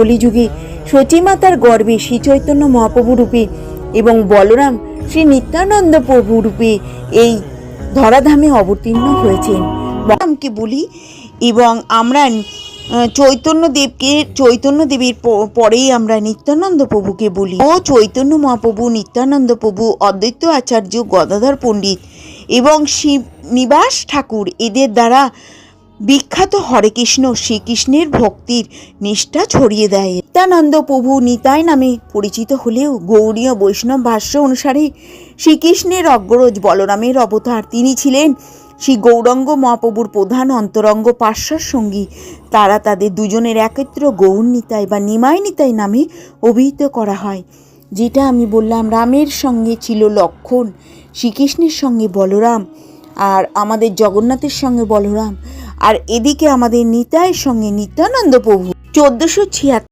কলিযুগে সতীমাতার গর্বে শ্রী চৈতন্য মহাপ্রভুরূপে এবং বলরাম শ্রী নিত্যানন্দ প্রভু রূপে এই ধরাধামে অবতীর্ণ হয়েছেন। বলরামকে বলি এবং আমরা আহ, চৈতন্য দেবকে চৈতন্য দেবীর পরেই আমরা নিত্যানন্দ প্রভুকে বলি। ও চৈতন্য মহাপ্রভু নিত্যানন্দ প্রভু অদ্বৈত আচার্য গদাধর পণ্ডিত এবং শিব নিবাস ঠাকুর এদের দ্বারা বিখ্যাত হরে কৃষ্ণ শ্রীকৃষ্ণের ভক্তির নিষ্ঠা ছড়িয়ে দেয়। নিত্যানন্দ প্রভু নিতাই নামে পরিচিত হলেও গৌরীয় বৈষ্ণব ভাষ্য অনুসারে শ্রীকৃষ্ণের অগ্রজ বলরামের অবতার তিনি ছিলেন শ্রী গৌরঙ্গ মহাপ্রভুর প্রধান অন্তরঙ্গ পার্শ্বার সঙ্গী। তারা তাদের দুজনের একত্র গৌর নিতাই বা নিমাই নিতাই নামে অভিহিত করা হয়। যেটা আমি বললাম, রামের সঙ্গে ছিল লক্ষণ, শ্রীকৃষ্ণের সঙ্গে বলরাম আর আমাদের জগন্নাথের সঙ্গে বলরাম। আর এদিকে আমাদের নিতাইয়ের সঙ্গে নিত্যানন্দ প্রভু চোদ্দশো ছিয়াত্তর